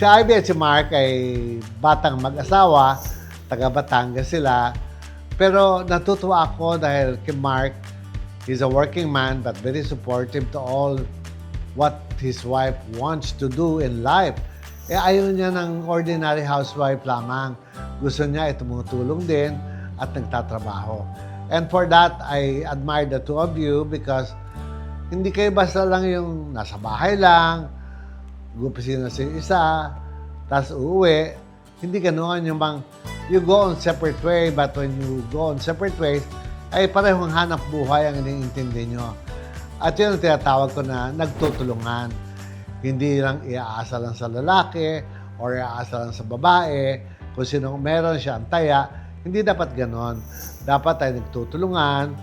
Si Ivy at si Mark ay batang mag-asawa, taga Batangas sila. Pero natutuwa ako dahil kay Mark, he's a working man but very supportive to all what his wife wants to do in life. Eh ayaw niya ng ordinary housewife lamang. Gusto niya ay tumutulong din at nagtatrabaho. And for that, I admire the two of you because hindi kayo basta lang yung nasa bahay lang, gupisin na si isa, tapos uuwi. Hindi ganoon yung bang you go on separate way but when you go on separate ways, ay parehong hanap buhay ang iniintindi nyo. At yun ang tinatawag ko na nagtutulungan. Hindi lang iaasa lang sa lalaki or iaasa lang sa babae. Kung sino meron siya ang taya, hindi dapat ganon. Dapat ay nagtutulungan,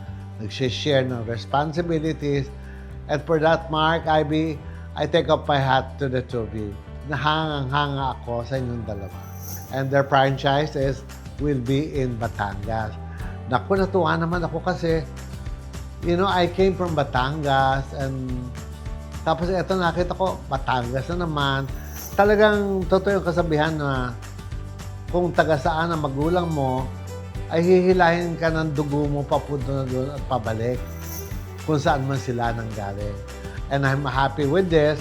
nag-share ng responsibilities. And for that, Mark, Ivy, I take off my hat to the two of you. Nahangang-hanga ako sa inyong dalawa. And their franchise is, will be in Batangas. Naku, natuwa naman ako kasi, you know, I came from Batangas and tapos eto nakita ko, Batangas na naman. Talagang totoo yung kasabihan na kung taga saan ang magulang mo, ay hihilahin ka ng dugo mo papunta na doon at pabalik kung saan man sila nanggaling. And I'm happy with this.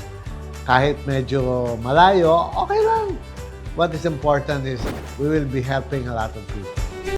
Kahit medyo malayo, okay lang. What is important is we will be helping a lot of people.